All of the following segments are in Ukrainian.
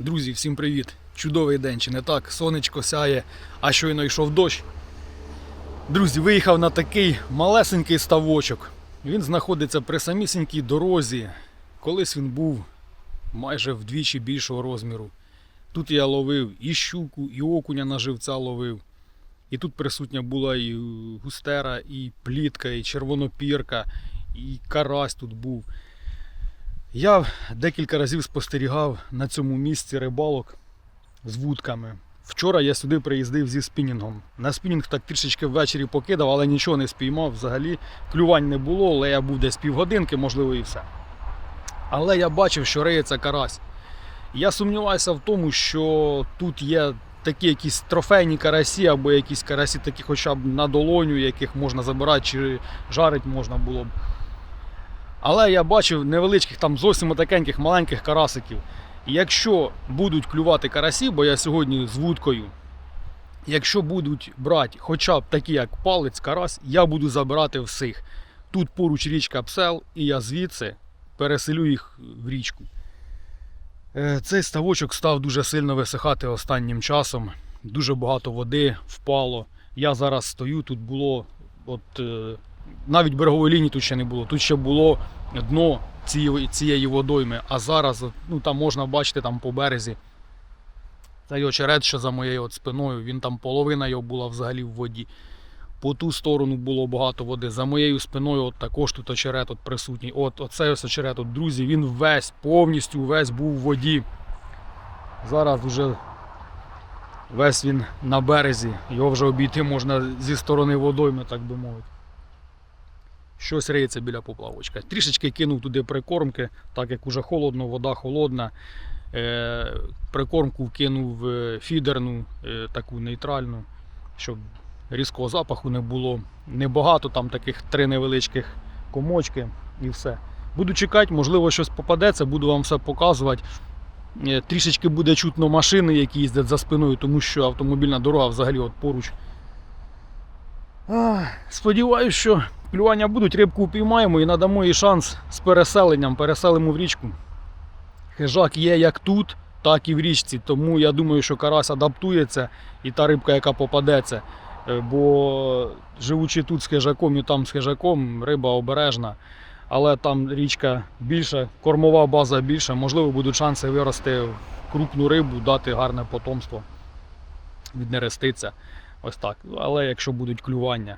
Друзі, всім привіт! Чудовий день, чи не так? Сонечко сяє, а щойно йшов дощ. Друзі, виїхав на такий малесенький ставочок. Він знаходиться при самісінькій дорозі. Колись він був майже вдвічі більшого розміру. Тут я ловив і щуку, і окуня на живця ловив. І тут присутня була і густера, і плітка, і червонопірка, і карась тут був. Я декілька разів спостерігав на цьому місці рибалок з вудками. Вчора я сюди приїздив зі спінінгом. На спінінг так трішечки ввечері покидав, але нічого не спіймав взагалі. Клювань не було, але я був десь півгодинки, можливо, і все. Але я бачив, що риється карась. Я сумніваюся в тому, що тут є такі якісь трофейні карасі або якісь карасі, такі хоча б на долоню, яких можна забирати чи жарить можна було б. Але я бачив невеличких там зовсім такеньких маленьких карасиків. І якщо будуть клювати карасі, бо я сьогодні з вудкою, якщо будуть брати хоча б такі, як палець, карась, я буду забирати всіх. Тут поруч річка Псел, і я звідси переселю їх в річку. Е, Цей ставочок став дуже сильно висихати останнім часом. Дуже багато води впало. Я зараз стою, тут було от, е, навіть берегової лінії тут ще не було. Тут ще було дно цієї, цієї водойми, а зараз ну, там можна бачити там по березі. Цей очерет, що за моєю от спиною, він там половина його була взагалі в воді. По ту сторону було багато води. За моєю спиною от також тут очерет от присутній. От оцей ось очерет, от, друзі, він весь, повністю весь був в воді. Зараз вже весь він на березі. Його вже обійти можна зі сторони водойми, так би мовити. Щось риється біля поплавочка. Трішечки кинув туди прикормки, так як уже холодно, вода холодна. Е, прикормку вкинув е, фідерну, е, таку нейтральну, щоб різкого запаху не було. Небагато, там таких три невеличких комочки і все. Буду чекати, можливо, щось попадеться, буду вам все показувати. Трішечки буде чутно машини, які їздять за спиною, тому що автомобільна дорога взагалі от поруч. Сподіваюсь, що клювання будуть, рибку упіймаємо і надамо їй шанс з переселенням, переселимо в річку. Хижак є як тут, так і в річці. Тому я думаю, що карась адаптується і та рибка, яка попадеться. Е, Бо живучи тут з хижаком і там з хижаком, риба обережна. Але там річка більша, кормова база більша, можливо, будуть шанси вирости в крупну рибу, дати гарне потомство, віднереститься. Ось так. Але якщо будуть клювання.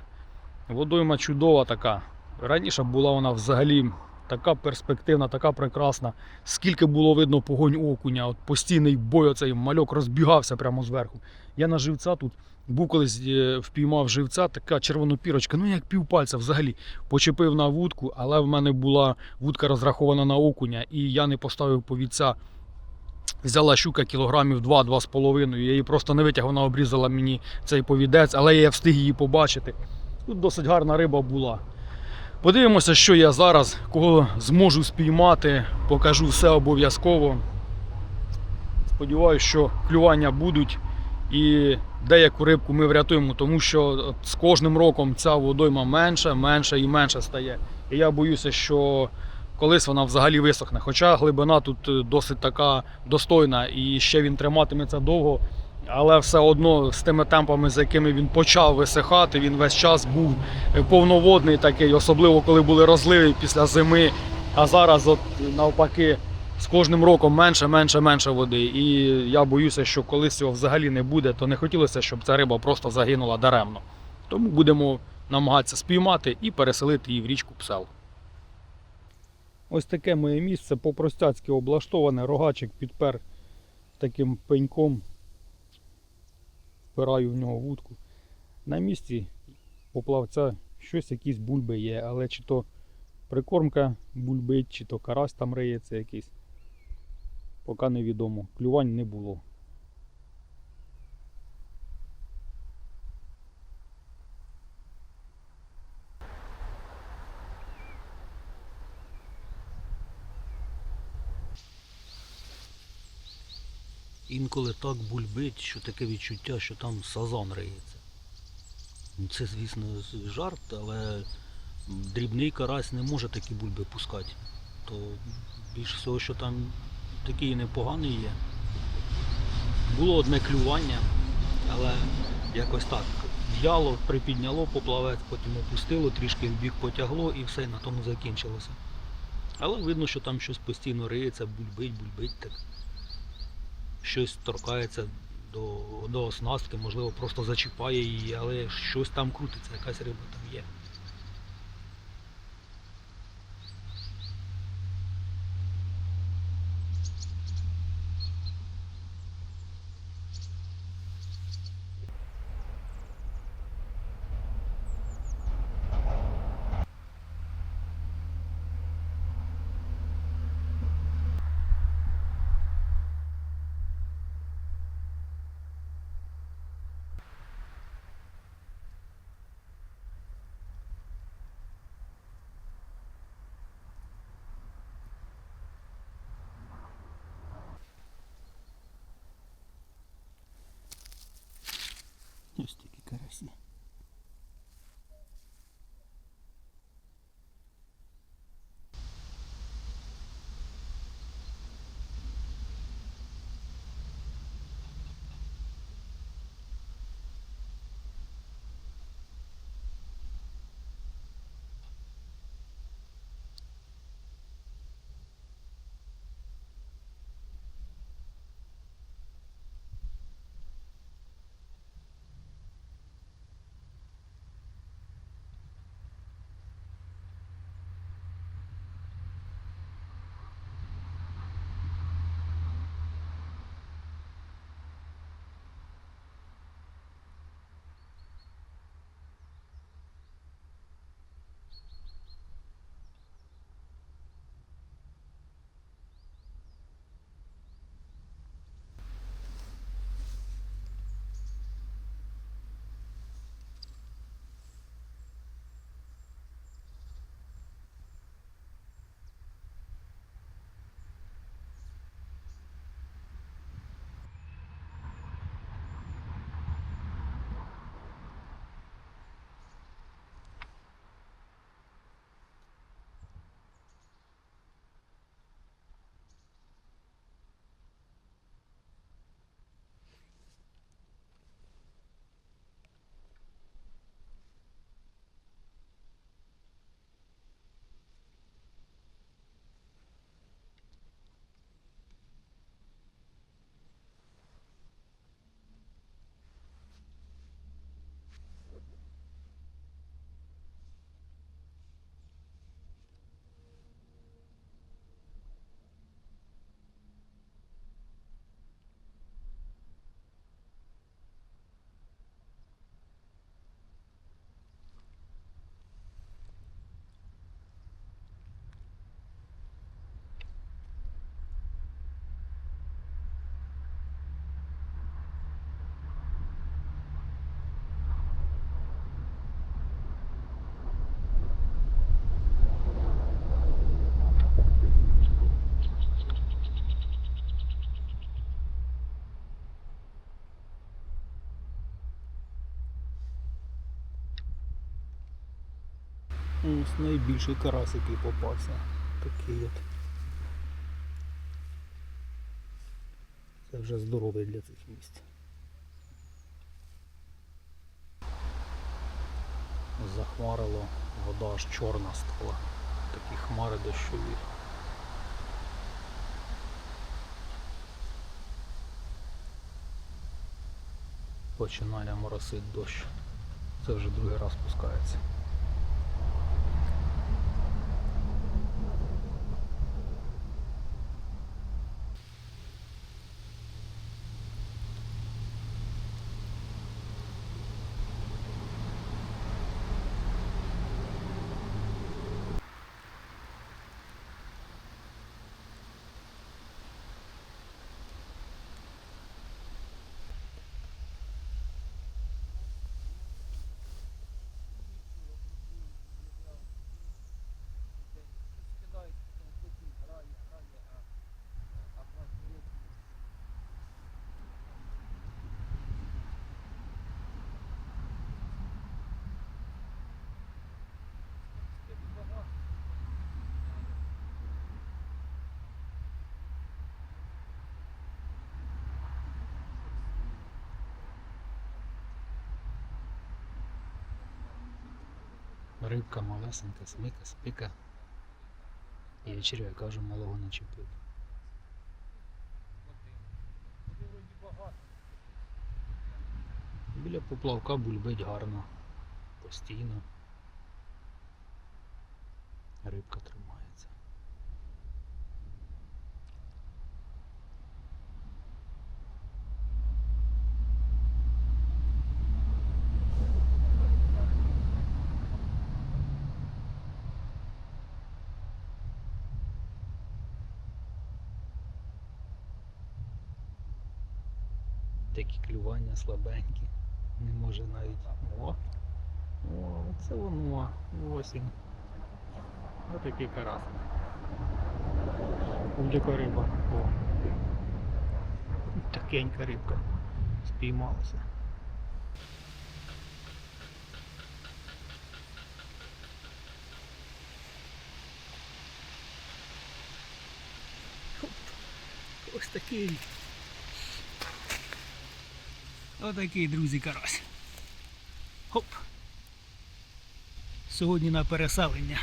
Водойма чудова така. Раніше була вона взагалі така перспективна, така прекрасна. Скільки було видно погонь окуня, от постійний бой, оцей мальок розбігався прямо зверху. Я на живця тут був колись е, впіймав живця, така червонопірочка, ну як півпальця взагалі. Почепив на вудку, але в мене була вудка розрахована на окуня, і я не поставив повідця. Взяла щука кілограмів 2-2,5. Я її просто не витяг, вона обрізала мені цей повідець, але я встиг її побачити. Тут досить гарна риба була. Подивимося, що я зараз, кого зможу спіймати, покажу все обов'язково. Сподіваюся, що клювання будуть і деяку рибку ми врятуємо, тому що з кожним роком ця водойма менше, менше і менше стає. І я боюся, що колись вона взагалі висохне. Хоча глибина тут е, досить така достойна і ще він триматиметься довго. Але все одно з тими темпами, з якими він почав висихати, він весь час був е, повноводний такий, особливо коли були розливи після зими. А зараз, от навпаки, з кожним роком менше, менше, менше води. І я боюся, що колись цього взагалі не буде, то не хотілося, щоб ця риба просто загинула даремно. Тому будемо намагатися спіймати і переселити її в річку Псел. Ось таке моє місце по-простяцьки облаштоване, рогачик підпер таким пеньком. Впираю в нього вудку. На місці поплавця щось якісь бульби є, але чи то прикормка бульбить, чи то карась там риється якийсь. Поки невідомо. Клювань не було. Інколи так бульбить, що таке відчуття, що там сазан риється. Ну, Це, звісно, жарт, але дрібний карась не може такі бульби пускати. То більше всього, що там такий непоганий є. Було одне клювання, але якось так в'яло, припідняло поплавець, потім опустило, трішки в бік потягло і все, на тому закінчилося. Але видно, що там щось постійно риється, бульбить, бульбить так. Щось торкається до, до оснастки, можливо, просто зачіпає її, але щось там крутиться, якась риба там є. Ось такі карасі. Ось найбільший карась, який попався. Такий от. Це вже здоровий для цих місць. Захмарило, вода аж чорна стала. Такі хмари дощові. Починає моросити дощ. Це вже другий раз спускається. Рибка малесенька, смика, спика. І вечерю, я кажу, малого начепив. Біля поплавка бульбить гарно, постійно. Рибка тримається. Такі клювання слабенькі. Не може навіть. О! О, це воно. Ось він. Ось такий карас. Будь-яка риба. О. Такенька рибка. Спіймалася. Ось такий. Отакий, друзі, карась. Хоп. Сьогодні на переселення.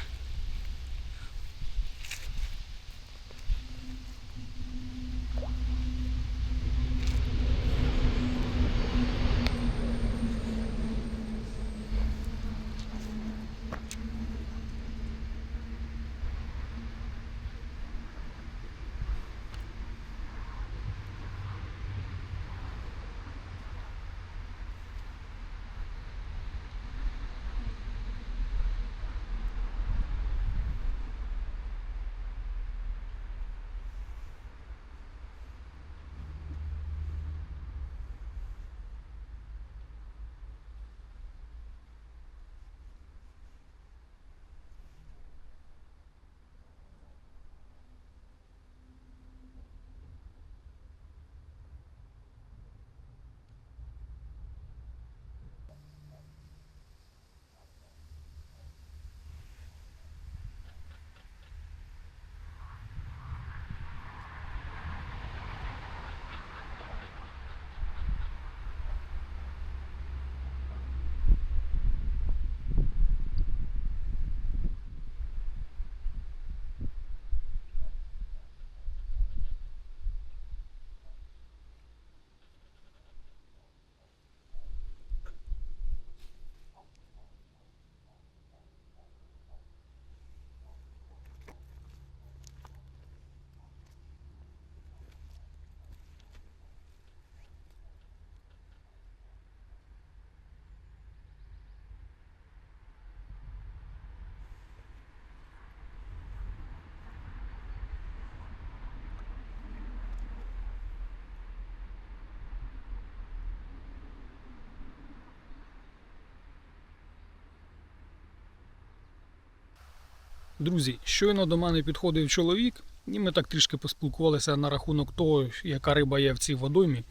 Друзі, щойно до мене підходив чоловік, і ми так трішки поспілкувалися на рахунок того, яка риба є в цій водоймі.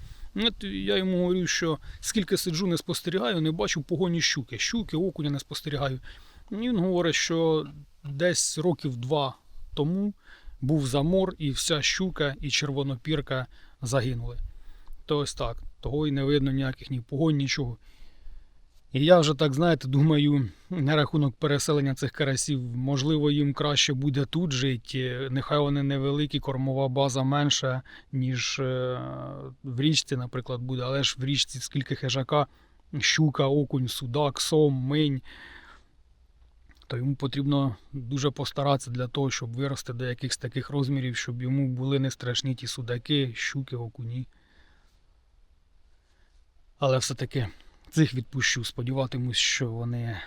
Я йому говорю, що скільки сиджу, не спостерігаю, не бачу погоні щуки. Щуки, окуня не спостерігаю. І він говорить, що десь років два тому був замор, і вся щука і червонопірка загинули. То ось так. Того і не видно ніяких ні погонь, нічого. І я вже так, знаєте, думаю, на рахунок переселення цих карасів, можливо, їм краще буде тут жити. Нехай вони невеликі, кормова база менша, ніж е, в річці, наприклад, буде. Але ж в річці скільки хижака, щука, окунь, судак, сом, минь. То йому потрібно дуже постаратися для того, щоб вирости до якихось таких розмірів, щоб йому були не страшні ті судаки, щуки, окуні. Але все-таки цих відпущу. Сподіватимусь, що вони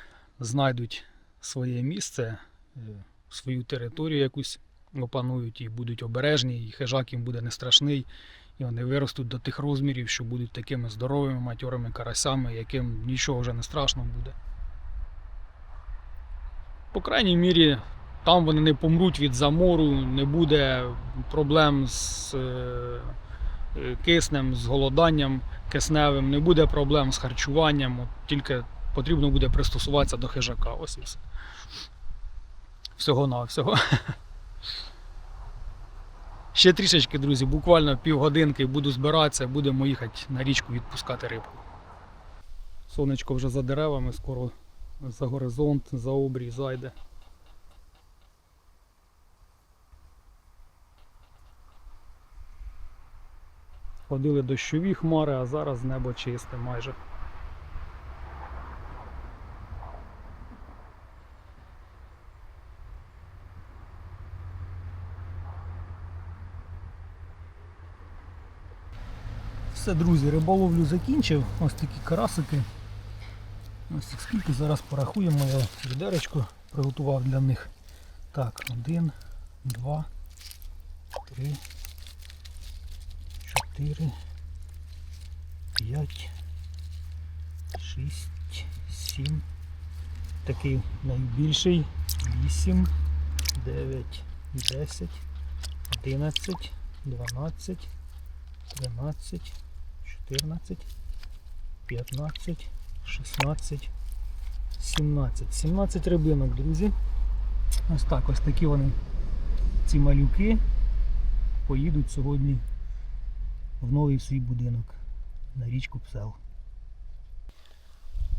знайдуть своє місце, е, свою територію якусь опанують і будуть обережні, і хижак їм буде не страшний, і вони виростуть до тих розмірів, що будуть такими здоровими матьорими карасями, яким нічого вже не страшно буде. По крайній мірі, там вони не помруть від замору, не буде проблем з е, киснем, з голоданням кисневим, не буде проблем з харчуванням, от тільки потрібно буде пристосуватися до хижака. Ось і все. Всього на всього. Ще трішечки, друзі, буквально півгодинки буду збиратися, будемо їхати на річку відпускати рибку. Сонечко вже за деревами, скоро за горизонт, за обрій зайде. Ходили дощові хмари, а зараз небо чисте майже. Все, друзі, риболовлю закінчив. Ось такі карасики. Ось їх скільки зараз порахуємо, я відеречко приготував для них. Так, один, два, три, чотири, п'ять, шість, сім. Такий найбільший. Вісім, дев'ять, десять, одинадцять, дванадцять, тринадцять, чотирнадцять, п'ятнадцять. 16, 17. 17 рибинок, друзі. Ось так, ось такі вони, ці малюки, поїдуть сьогодні в новий свій будинок на річку Псел.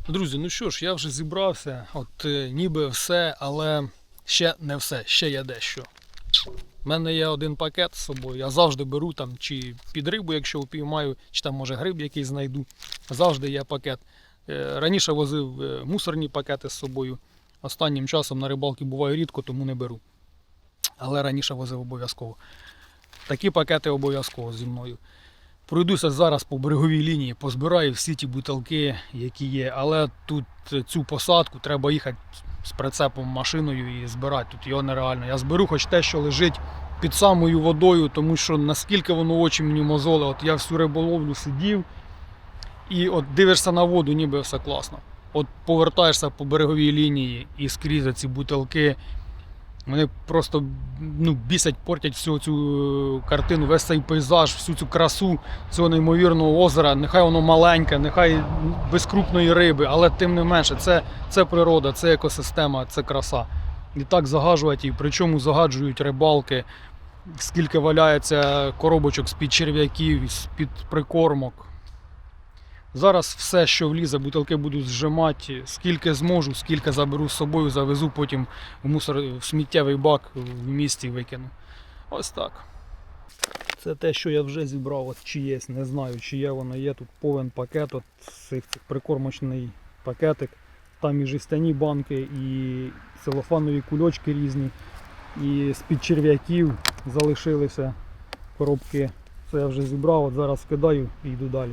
Друзі, ну що ж, я вже зібрався, от е, ніби все, але ще не все, ще є дещо. У мене є один пакет з собою. Я завжди беру там чи під рибу, якщо упіймаю, чи там може гриб якийсь знайду. Завжди є пакет. Е, Раніше возив е, мусорні пакети з собою. Останнім часом на рибалки буває рідко, тому не беру. Але раніше возив обов'язково. Такі пакети обов'язково зі мною. Пройдуся зараз по береговій лінії, позбираю всі ті бутилки, які є. Але тут цю посадку треба їхати з прицепом машиною і збирати. Тут його нереально. Я зберу хоч те, що лежить під самою водою, тому що наскільки воно очі мені мозоле. От я всю риболовлю сидів. І от дивишся на воду, ніби все класно. От повертаєшся по береговій лінії і скрізь ці бутилки. Вони просто ну, бісять, портять всю цю е, картину, весь цей пейзаж, всю цю красу цього неймовірного озера. Нехай воно маленьке, нехай без крупної риби, але тим не менше, це, це природа, це екосистема, це краса. І так загажувати, і причому загаджують рибалки, скільки валяється коробочок з-під черв'яків, з-під прикормок. Зараз все, що влізе, бутилки буду зжимати, скільки зможу, скільки заберу з собою, завезу потім в мусор в сміттєвий бак в місті викину. Ось так. Це те, що я вже зібрав, от чи не знаю, чи є воно є. Тут повен пакет, от цих, цих прикормочний пакетик. Там і жестяні банки, і целофанові кульочки різні, і з-під черв'яків залишилися коробки. Це я вже зібрав, от зараз кидаю і йду далі.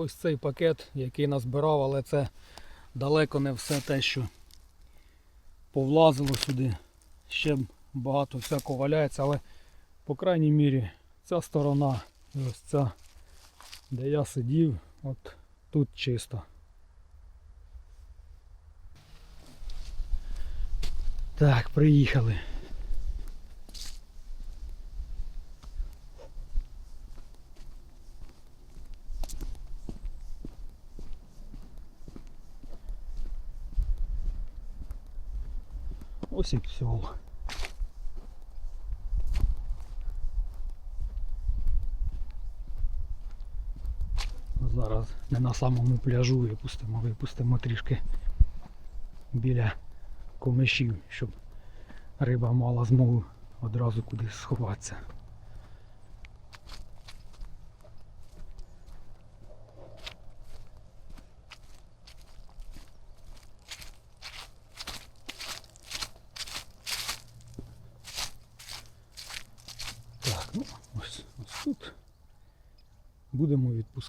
Ось цей пакет, який назбирав, але це далеко не все те, що повлазило сюди. Ще багато всякого валяється, але по крайній мірі ця сторона ось ця, де я сидів, от тут чисто. Так, приїхали. Ось і псьол. Зараз не на самому пляжу випустимо, випустимо трішки біля комишів, щоб риба мала змогу одразу кудись сховатися. Так, ну ось, ось тут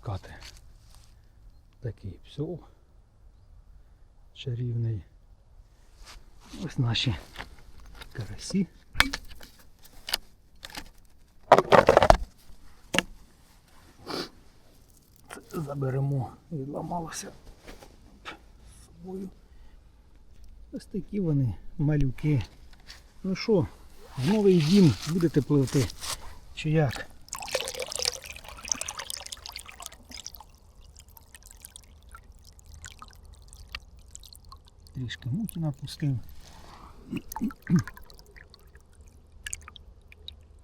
відпускати такий псов чарівний. Ось наші карасі. Це заберемо, відламалося з собою. Ось такі вони малюки. Ну що, в новий дім будете пливти? Чи як? Трішки муки напустив.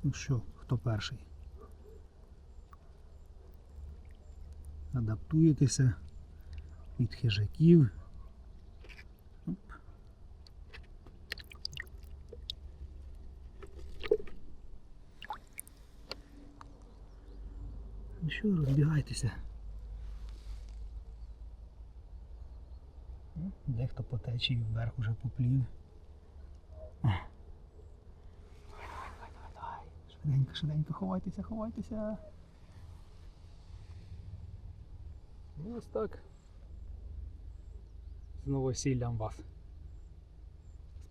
Ну що, хто перший? Адаптуєтеся від хижаків. Ну що, розбігайтеся. Дехто по течії вверх уже поплів. О. Давай, давай, давай, давай. Швиденько, швиденько, ховайтеся, ховайтеся. Ну, ось так. З новосіллям вас.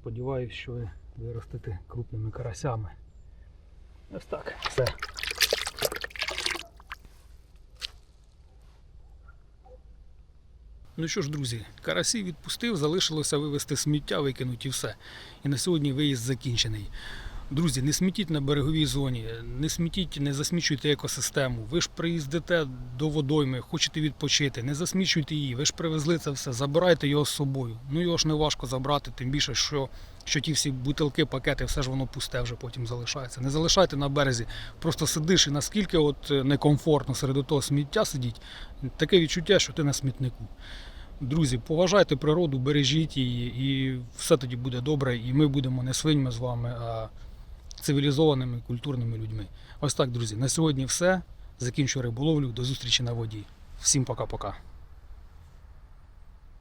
Сподіваюсь, що ви виростете крупними карасями. Ось так. Все. Ну що ж, друзі, карасі відпустив, залишилося вивезти сміття, викинуть і все. І на сьогодні виїзд закінчений. Друзі, не смітіть на береговій зоні, не смітіть, не засмічуйте екосистему. Ви ж приїздите до водойми, хочете відпочити, не засмічуйте її. Ви ж привезли це все, забирайте його з собою. Ну його ж не важко забрати, тим більше, що, що ті всі бутилки, пакети, все ж воно пусте вже потім залишається. Не залишайте на березі. Просто сидиш і наскільки от е, некомфортно серед того сміття сидіть, таке відчуття, що ти на смітнику. Друзі, поважайте природу, бережіть її, і все тоді буде добре, і ми будемо не свиньми з вами, а цивілізованими культурними людьми. Ось так, друзі, на сьогодні все. Закінчую риболовлю. До зустрічі на воді. Всім пока-пока.